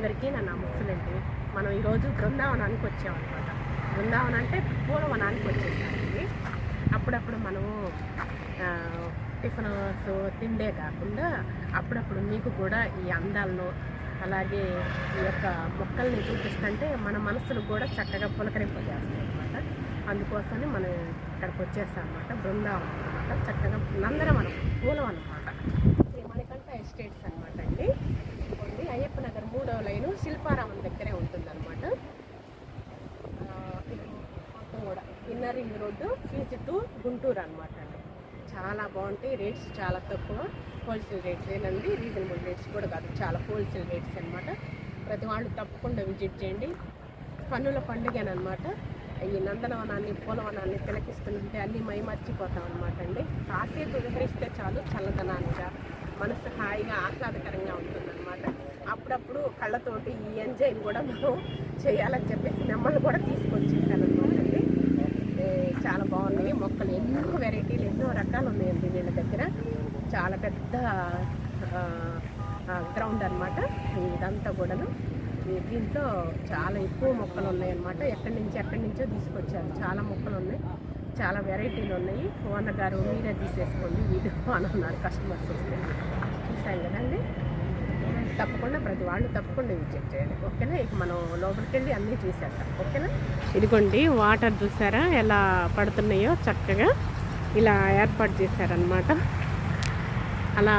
అందరికీ నా నమస్తులండి మనం ఈరోజు బృందావనానికి వచ్చామన్నమాట. బృందావనం అంటే పూలవనానికి వచ్చేసామండి. అప్పుడప్పుడు మనము ఆ, టిఫిన్స్ తిండే కాకుండా అప్పుడప్పుడు మీకు కూడా ఈ అందాలను అలాగే ఈ యొక్క మొక్కల్ని చూపిస్తుంటే మన మనసులు కూడా చక్కగా పులకరింపజేస్తాయి అనమాట అందుకోసమని మనం ఇక్కడికి వచ్చేసాం అనమాట బృందావనం అనమాట చక్కగా నందనవనం పూలవనం అనమాట శ్రీ మణికంఠ ఎస్టేట్స్ అనమాట అండి. మూడో మూడవ లైను శిల్పారామం దగ్గరే ఉంటుందన్నమాట. ఆ, మొత్తం కూడా inner ring road phase two Guntur అనమాట అండి. చాలా బాగుంటాయి రేట్స్ చాలా తక్కువ. హోల్సేల్ రేట్స్ ఏనండి రీజనబుల్ రేట్స్ కూడా కాదు చాలా హోల్సేల్ రేట్స్ అనమాట ప్రతి వాళ్ళు తప్పకుండా విజిట్ చేయండి. పన్నుల పండుగనమాట ఈ నందనవనాన్ని పూలవనాన్ని తిలకిస్తుంటే అన్నీ మై మర్చిపోతాం అనమాట అండి. కాసేపు వివరిస్తే చాలు చల్లదనానికి మనసు హాయిగా ఆహ్లాదకరంగా ఉంటుందన్నమాట. అప్పుడప్పుడు కళ్ళతోటి ఈ ఎంజాయ్ కూడా మనం చేయాలని చెప్పేసి మిమ్మల్ని కూడా తీసుకొచ్చేసాను అనమాట అండి. చాలా బాగున్నాయి. మొక్కలు ఎన్నో వెరైటీలు ఎన్నో రకాలు ఉన్నాయండి వీళ్ళ దగ్గర. చాలా పెద్ద గ్రౌండ్ అనమాట. ఇదంతా కూడాను. దీంట్లో చాలా ఎక్కువ మొక్కలు ఉన్నాయన్నమాట ఎక్కడి నుంచి ఎక్కడి నుంచో తీసుకొచ్చారు. చాలా మొక్కలు ఉన్నాయి. చాలా వెరైటీలు ఉన్నాయి. ఓనర్ గారు మీరే తీసేసుకోండి. వీడియో అని అన్నారు కస్టమర్స్ వస్తే. చూసాం కదండి. తప్పకుండా ప్రతి వాళ్ళు తప్పకుండా విజిట్ చేయండి. ఓకేనా? ఇక మనం లోపలికి వెళ్ళి అన్నీ చూసేద్దాం. ఓకేనా? ఇదిగోండి వాటర్ చూసారా? ఎలా పడుతున్నాయో చక్కగా ఇలా ఏర్పాటు చేశారనమాట అలా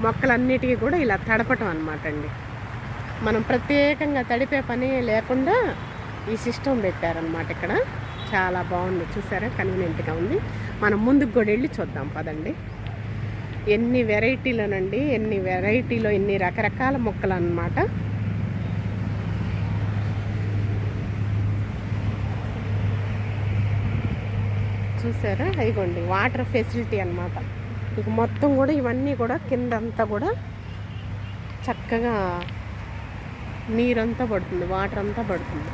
మొక్కలన్నిటికీ కూడా ఇలా తడపటం అనమాట అండి. మనం ప్రత్యేకంగా తడిపే పని లేకుండా ఈ సిస్టమ్ పెట్టారనమాట ఇక్కడ. చాలా బాగుంది. చూసారా? కన్వీనియంట్గా ఉంది. మనం ముందుకు కూడా వెళ్ళి చూద్దాం. పదండి. ఎన్ని వెరైటీలోనండి ఎన్ని వెరైటీలో ఎన్ని రకరకాల మొక్కలు అన్నమాట చూసారా? ఇదిగోండి వాటర్ ఫెసిలిటీ అనమాట ఇక మొత్తం కూడా ఇవన్నీ కూడా కిందంతా కూడా చక్కగా నీరంతా పడుతుంది వాటర్ అంతా పడుతుంది.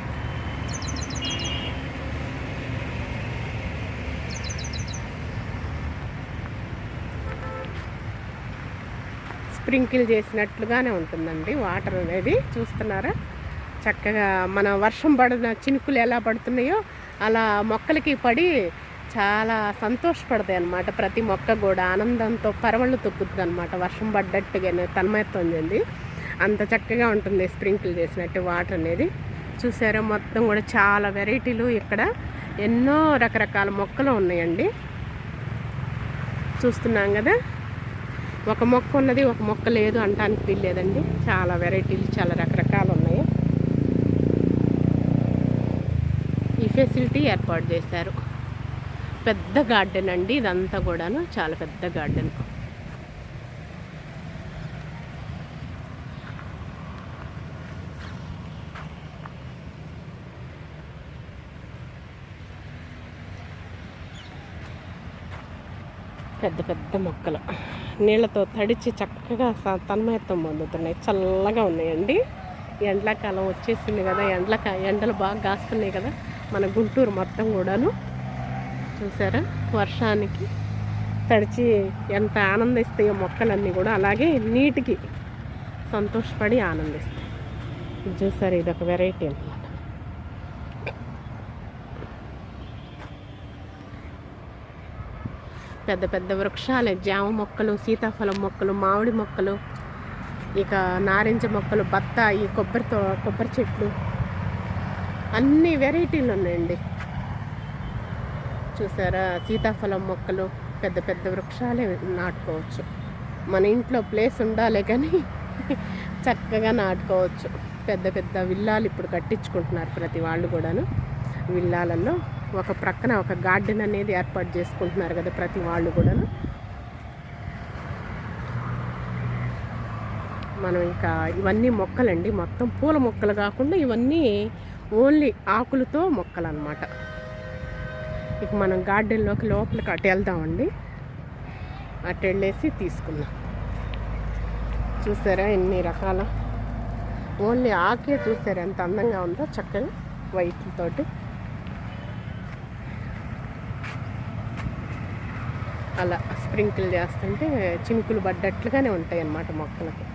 స్ప్రింకిల్ చేసినట్లుగానే ఉంటుందండి. వాటర్ అనేది చూస్తున్నారా? చక్కగా మన వర్షం పడిన చినుకులు ఎలా పడుతున్నాయో అలా మొక్కలకి పడి చాలా సంతోషపడతాయి అన్నమాట. ప్రతి మొక్క కూడా ఆనందంతో పరవళ్ళు తొక్కుతుంది అనమాట వర్షం పడ్డట్టుగానే తన్మయత్వం చెంది అంత చక్కగా ఉంటుంది స్ప్రింకిల్ చేసినట్టు వాటర్ అనేది. చూసారా? మొత్తం కూడా చాలా వెరైటీలు ఇక్కడ. ఎన్నో రకరకాల మొక్కలు ఉన్నాయండి. చూస్తున్నాం కదా? ఒక మొక్క ఉన్నది ఒక మొక్క లేదు అంటానికి వీల్లేదండి చాలా వెరైటీలు చాలా రకరకాలు ఉన్నాయి. ఈ ఫెసిలిటీ ఏర్పాటు చేశారు. పెద్ద గార్డెన్ అండి ఇదంతా కూడాను చాలా పెద్ద గార్డెన్. పెద్ద పెద్ద మొక్కలు. నీళ్ళతో తడిచి చక్కగా స- తన్మయత్వం పొందుతున్నాయి. చల్లగా ఉన్నాయండి. ఎండాకాలం వచ్చేసింది కదా ఎండలక ఎండలు బాగా కాస్తున్నాయి కదా మన గుంటూరు మొత్తం కూడాను. చూసారా? వర్షానికి తడిచి ఎంత ఆనందిస్తాయో మొక్కలన్నీ కూడా అలాగే నీటికి సంతోషపడి ఆనందిస్తాయి. చూసారు? ఇది ఒక వెరైటీ అనమాట పెద్ద పెద్ద వృక్షాలు జామ మొక్కలు సీతాఫలం మొక్కలు మామిడి మొక్కలు ఇక నారింజ మొక్కలు బత్తాయి కొబ్బరితో కొబ్బరి చెట్లు. అన్ని వెరైటీలు ఉన్నాయండి. చూసారా? సీతాఫలం మొక్కలు పెద్ద పెద్ద వృక్షాలే నాటుకోవచ్చు. మన ఇంట్లో ప్లేస్ ఉండాలి కానీ చక్కగా నాటుకోవచ్చు. పెద్ద పెద్ద విల్లాలు ఇప్పుడు కట్టించుకుంటున్నారు ప్రతి వాళ్ళు కూడాను. విల్లాలలో ఒక ప్రక్కన ఒక గార్డెన్ అనేది ఏర్పాటు చేసుకుంటున్నారు కదా ప్రతి వాళ్ళు కూడాను. మనం ఇంకా ఇవన్నీ మొక్కలండి. మొత్తం పూల మొక్కలు కాకుండా ఇవన్నీ ఓన్లీ ఆకులతో మొక్కలు అన్నమాట ఇక మనం గార్డెన్లోకి లోపలికి అటు వెళ్దామండి. అటు వెళ్ళేసి తీసుకుందాం. చూసారా ఎన్ని రకాల? ఓన్లీ ఆకే చూసారా ఎంత అందంగా ఉందో చక్కగా వైట్లతోటి. అలా స్ప్రింకిల్ చేస్తుంటే చినుకులు పడ్డట్లుగానే ఉంటాయి అన్నమాట మొక్కలకి.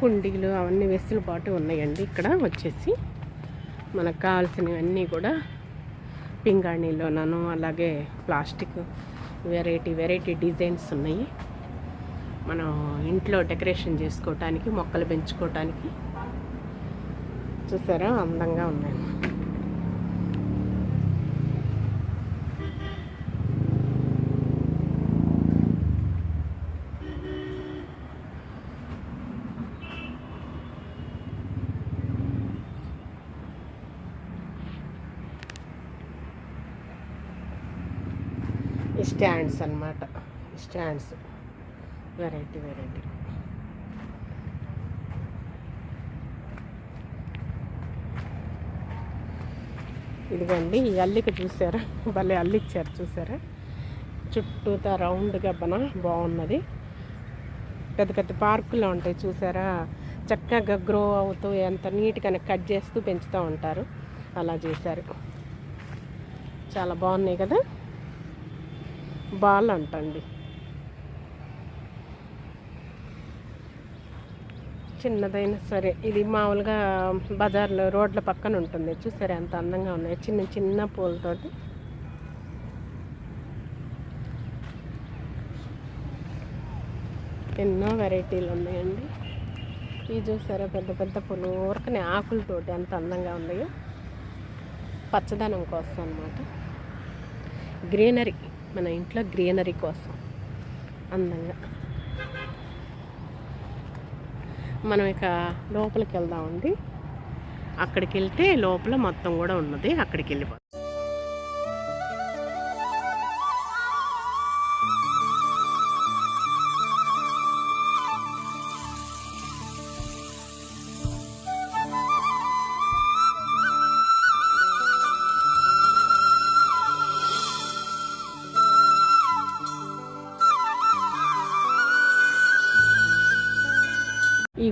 కుండీలు అవన్నీ వెసులుబాటు ఉన్నాయండి. ఇక్కడ వచ్చేసి మనకు కావాల్సినవన్నీ కూడా పింగాణీలోనూ అలాగే ప్లాస్టిక్ వెరైటీ వెరైటీ డిజైన్స్ ఉన్నాయి. మనం ఇంట్లో డెకరేషన్ చేసుకోవటానికి మొక్కలు పెంచుకోవటానికి. చూసారా? అందంగా ఉన్నాయి. స్టాండ్స్ అన్నమాట. స్టాండ్స్. Variety variety. ఇదిగోండి ఈ అల్లిక చూసారా? భలే అల్లిచ్చారు చూసారా? చుట్టూతా రౌండ్గా బన బాగున్నది. పెద్ద పెద్ద పార్కులో ఉంటాయి చూసారా? చక్కగా గ్రో అవుతూ ఎంత నీట్గా కట్ చేస్తూ పెంచుతూ ఉంటారు. అలా చేశారు. చాలా బాగున్నాయి కదా? బాల్ అంటండి చిన్నదైనా సరే. ఇది మామూలుగా బజార్లో రోడ్ల పక్కన ఉంటుంది. చూసారా ఎంత అందంగా ఉన్నాయి. చిన్న చిన్న పూలతోటి. ఎన్నో వెరైటీలు ఉన్నాయండి. ఇవి చూసారా పెద్ద పెద్ద పూలు. ఊరకనే ఆకులతోటి ఎంత అందంగా ఉన్నాయో. పచ్చదనం కోసం అన్నమాట. గ్రీనరీ. మన ఇంట్లో గ్రీనరీ కోసం. అందంగా. మనం ఇక లోపలికి వెళ్దామండి. అక్కడికి వెళ్తే లోపల మొత్తం కూడా ఉన్నది. అక్కడికి వెళ్ళిపోతాం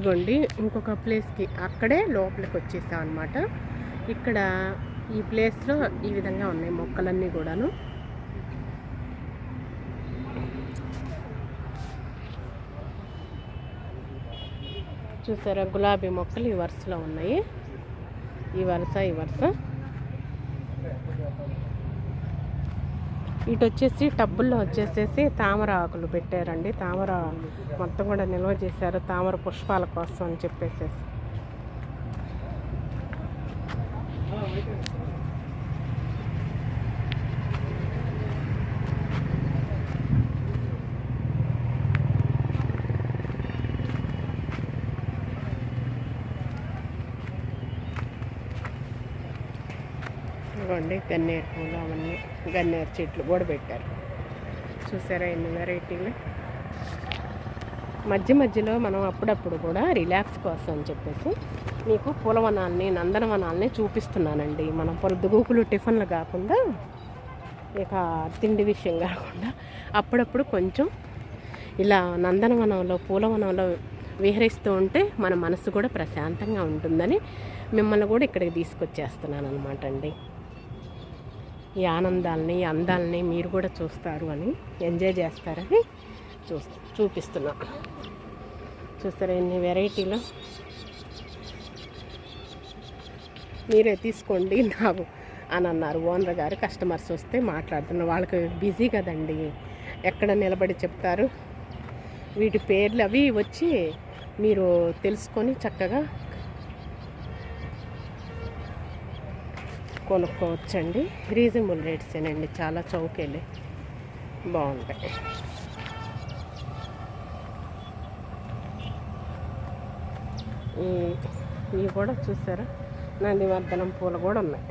ఇదిగోండి ఇంకొక ప్లేస్కి అక్కడే లోపలికి వచ్చేసాం అనమాట ఇక్కడ ఈ ప్లేస్లో ఈ విధంగా ఉన్నాయి మొక్కలన్నీ కూడాను. చూసారా? గులాబీ మొక్కలు ఈ వరుసలో ఉన్నాయి. ఈ వరుస ఈ వరుస. ఇటు వచ్చేసి టబ్బుల్లో వచ్చేసేసి తామర ఆకులు పెట్టారండి. తామర మొత్తం కూడా నిల్వ చేశారు. తామర పుష్పాల కోసం అని చెప్పేసేసి. ఇవ్వండి గన్నేరు పూలు అవన్నీ గన్నేరు చెట్లు కూడా పెట్టారు. చూసారా ఎన్ని వెరైటీలు? మధ్య మధ్యలో మనం అప్పుడప్పుడు కూడా రిలాక్స్ కోసం అని చెప్పేసి మీకు పూలవనాల్ని నందనవనాల్ని చూపిస్తున్నానండి. మనం పొద్దుగూకులు టిఫిన్లు కాకుండా ఇక తిండి విషయం కాకుండా అప్పుడప్పుడు కొంచెం ఇలా నందనవనంలో పూలవనంలో విహరిస్తూ ఉంటే మన మనసు కూడా ప్రశాంతంగా ఉంటుందని మిమ్మల్ని కూడా ఇక్కడికి తీసుకొచ్చేస్తున్నాను అనమాట అండి. ఈ ఆనందాలని అందాలని మీరు కూడా చూస్తారు అని ఎంజాయ్ చేస్తారని చూ చూపిస్తున్నా. చూస్తారా ఎన్ని వెరైటీలో? మీరే తీసుకోండి నాకు అని అన్నారు. ఓనర్ గారు కస్టమర్స్ వస్తే మాట్లాడుతున్నారు వాళ్ళకి బిజీ కదండి. ఎక్కడ నిలబడి చెప్తారు? వీటి పేర్లు అవి వచ్చి మీరు తెలుసుకొని చక్కగా కొనుక్కోవచ్చండి. రీజనబుల్ రేట్సేనండి చాలా చౌకేలే. బాగుంటాయి. ఇవి కూడా చూసారా? నందివర్ధనం పూలు కూడా ఉన్నాయి.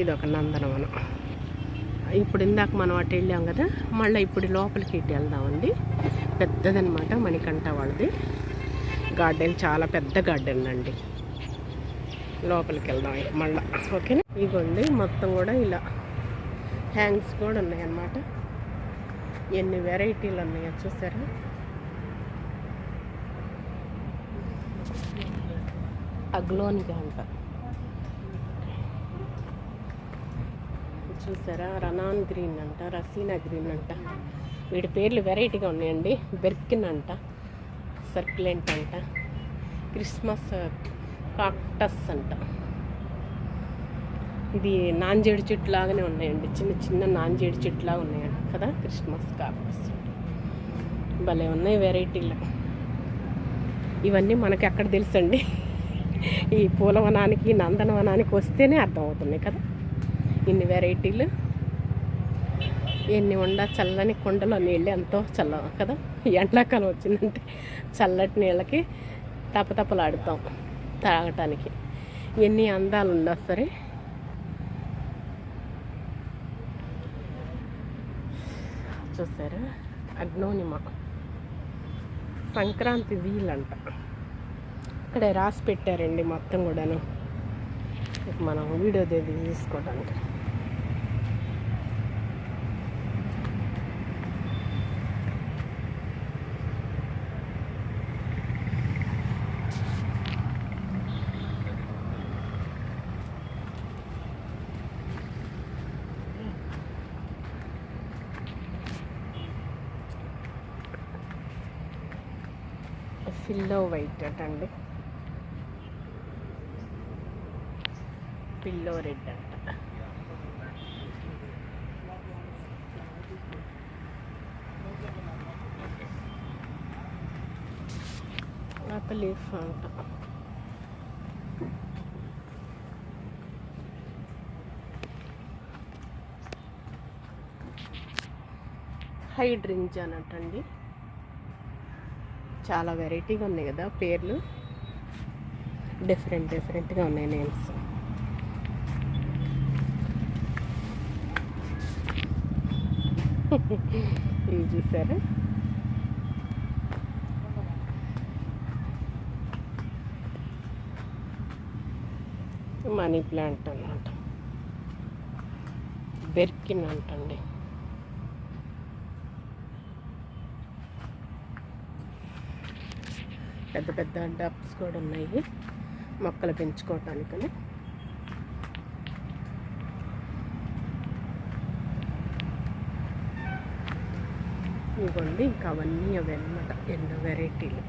ఇది ఒక నందనవనం. ఇప్పుడు ఇందాక మనం అటు వెళ్ళాం కదా మళ్ళీ ఇప్పుడు లోపలికి ఇటు వెళ్దామండి. పెద్దదనమాట మణికంఠ వాళ్ళది. గార్డెన్ చాలా పెద్ద గార్డెన్ అండి. లోపలికి వెళ్దాం మళ్ళీ. ఓకేనా? ఇగోండి మొత్తం కూడా ఇలా హ్యాంగ్స్ కూడా ఉన్నాయన్నమాట. ఎన్ని వెరైటీలు ఉన్నాయో చూసారా? అగ్లోనిగా అంట. చూసారా? రనాన్ గ్రీన్ అంట రసీనా గ్రీన్ అంట. వీటి పేర్లు వెరైటీగా ఉన్నాయండి. బెర్కిన్ అంట. సర్క్యులెంట్ అంట క్రిస్మస్ కాక్టస్ అంట. ఇది నాంజేడు చెట్టు లాగానే ఉన్నాయండి. చిన్న చిన్న నాంజేడు చెట్టు లాగా ఉన్నాయండి కదా క్రిస్మస్ కాక్టస్. భలే ఉన్నాయి వెరైటీలు. ఇవన్నీ మనకి ఎక్కడ తెలుసండి? ఈ పూలవనానికి నందనవనానికి వస్తేనే అర్థమవుతున్నాయి కదా. ఇన్ని వెరైటీలు. ఎన్ని ఉండ చల్లని కుండలో నీళ్ళు ఎంతో చల్ల కదా? ఎండాకాలం వచ్చిందంటే చల్లటి నీళ్ళకి తపతపలాడుతాం తాగటానికి. ఎన్ని అందాలు ఉన్నా సరే. చూసారు? అగ్నోనిమ. సంక్రాంతి వీల్ అంట ఇక్కడే రాసి పెట్టారండి మొత్తం కూడాను. మనం వీడియో దేది తీసుకోవడానికి. పిల్లో వైట్ అటండి. పిల్లో రెడ్ అంట. ఆపిల్ లీఫ్ అంట. హైడ్రింజ్ అనటండి చాలా వెరైటీగా ఉన్నాయి కదా పేర్లు? డిఫరెంట్ డిఫరెంట్గా ఉన్నాయి నేమ్స్ ఇవి చూసారా? మనీ ప్లాంట్ అన్నమాట. బెర్కిన్ అంటండి. పెద్ద పెద్ద డబ్స్ కూడా ఉన్నాయి. మొక్కలు పెంచుకోవటానికని. ఇవ్వండి ఇంకా అవన్నీ అవి అన్నమాట. ఎన్నో వెరైటీలు.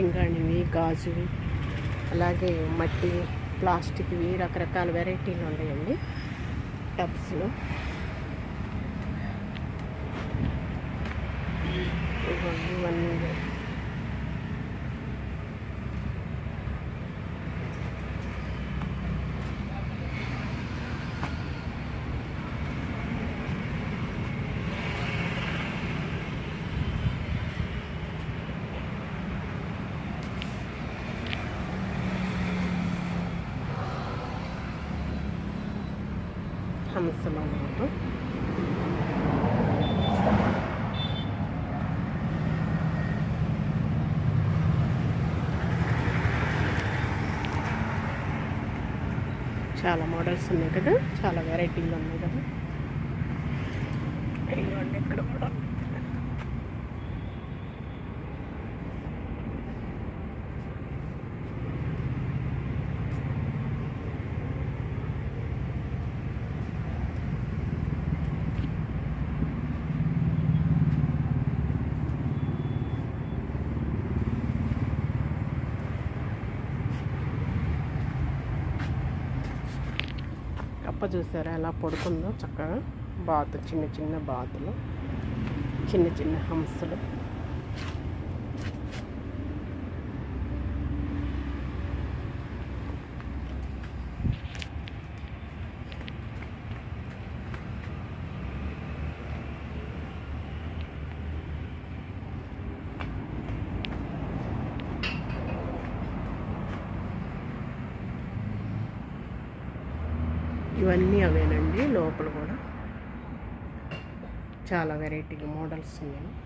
పింగాణివి గాజువి అలాగే మట్టి ప్లాస్టిక్వి రకరకాల వెరైటీలు ఉన్నాయండి టబ్స్లో. ఇవన్నీ హంసలు అన్నమాట చాలా మోడల్స్ ఉన్నాయి కదా చాలా వెరైటీలు ఉన్నాయి కదా. ఇదిగోండి ఇక్కడ కూడా. చూసారా ఎలా పడుకుందో చక్కగా బాతు చిన్న చిన్న బాతులు చిన్న చిన్న హంసలు ఇవన్నీ అవేనండి లోపల కూడా చాలా వెరైటీ మోడల్స్ ఉన్నాయి.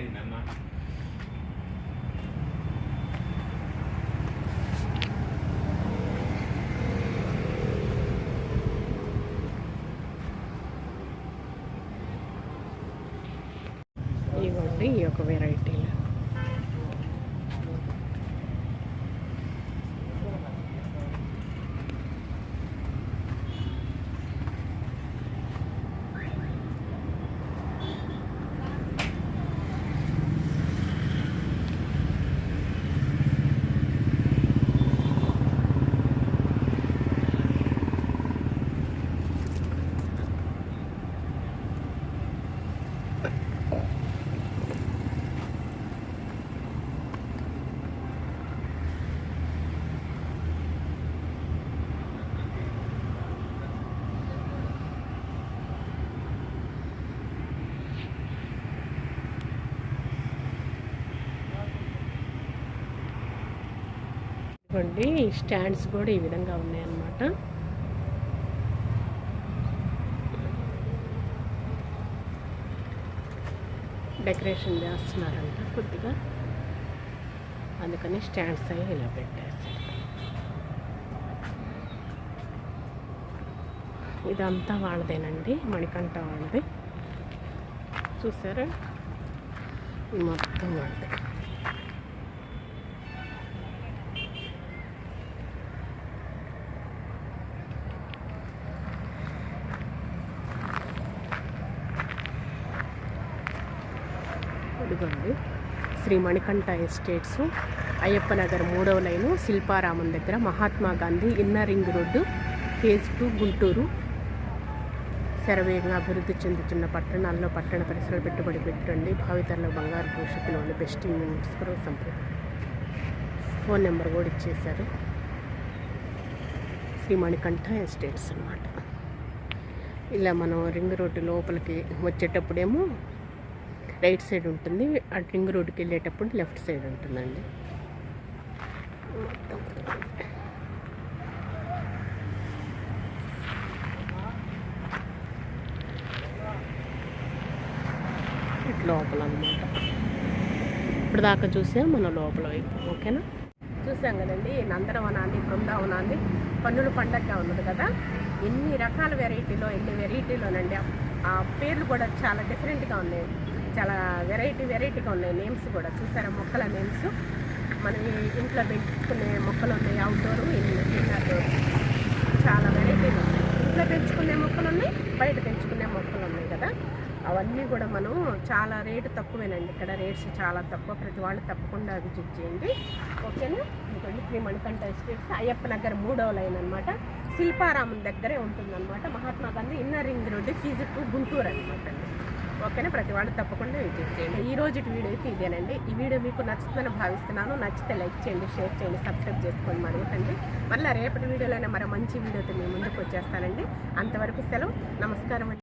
ఏది నమ్మ ఇవ్వండి ఈ యొక్క స్టాండ్స్ కూడా ఈ విధంగా ఉన్నాయన్నమాట. డెకరేషన్ చేస్తున్నారంట కొద్దిగా. అందుకని స్టాండ్స్ అవి ఇలా పెట్టేసి ఇదంతా వాళ్ళదేనండి మణికంఠ వాళ్ళది. చూసారా? మొత్తం వాళ్ళది. ఇదిగోండి శ్రీ మణికంఠ ఎస్టేట్స్ అయ్యప్ప నగర్ మూడవ లైను శిల్పారామం దగ్గర Mahatma Gandhi inner ring road phase two Guntur. శరవేగంగా అభివృద్ధి చెందుతున్న పట్టణాల్లో పట్టణ పరిసరాలు పెట్టుబడి పెట్టండి. భావితరంలో బంగారు భవిష్యత్తులోని బెస్ట్ ఇన్వెస్ట్మెంట్స్ కూడా సంప్రదాయం ఫోన్ నెంబర్ కూడా ఇచ్చేశారు. శ్రీ మణికంఠ ఎస్టేట్స్ అన్నమాట. ఇలా మనం రింగ్ రోడ్డు లోపలికి వచ్చేటప్పుడేమో రైట్ సైడ్ ఉంటుంది. ఆ రింగ్ రోడ్డుకి వెళ్ళేటప్పుడు లెఫ్ట్ సైడ్ ఉంటుందండి. మొత్తం ఇటు లోపల అనమాట ఇప్పుడు దాకా చూసాం మన లోపల వైపు ఓకేనా? చూసాం కదండి నందనవనాన్ని బృందావనాన్ని. పన్నుల పండగగా ఉన్నది కదా. ఎన్ని రకాల వెరైటీలో ఎన్ని వెరైటీలోనండి ఆ పేర్లు కూడా చాలా డిఫరెంట్గా ఉన్నాయి. చాలా వెరైటీ వెరైటీగా ఉన్నాయి నేమ్స్ కూడా. చూసారా మొక్కల నేమ్స్? మన ఇంట్లో పెంచుకునే మొక్కలు ఉన్నాయి అవుట్డోర్ ఇన్నర్ చాలా వెరైటీలు ఉన్నాయి. ఇంట్లో పెంచుకునే మొక్కలు ఉన్నాయి బయట పెంచుకునే మొక్కలు ఉన్నాయి కదా? అవన్నీ కూడా మనం చాలా రేటు తక్కువేనండి. ఇక్కడ రేట్స్ చాలా తక్కువ ప్రతి వాళ్ళు తప్పకుండా విజిట్ చేయండి. ఓకేనా? ఇంకోండి శ్రీ మణికంఠ ఎస్టేట్స్ అయ్యప్ప నగర్ మూడవ లైన్ అనమాట శిల్పారామం దగ్గరే ఉంటుందన్నమాట. Mahatma Gandhi inner ring road phase Guntur అనమాట ఓకేనా? ప్రతి వాళ్ళు తప్పకుండా విజిట్ చేయండి. ఈ రోజు వీడియో అయితే ఇదేనండి. ఈ వీడియో మీకు నచ్చుతుందని భావిస్తున్నాను. నచ్చితే లైక్ చేయండి షేర్ చేయండి సబ్స్క్రైబ్ చేసుకోండి మరొకటండి మళ్ళీ రేపటి వీడియోలోనే మరో మంచి వీడియోతో మీ ముందుకు వచ్చేస్తానండి. అంతవరకు సెలవు. నమస్కారం అండి.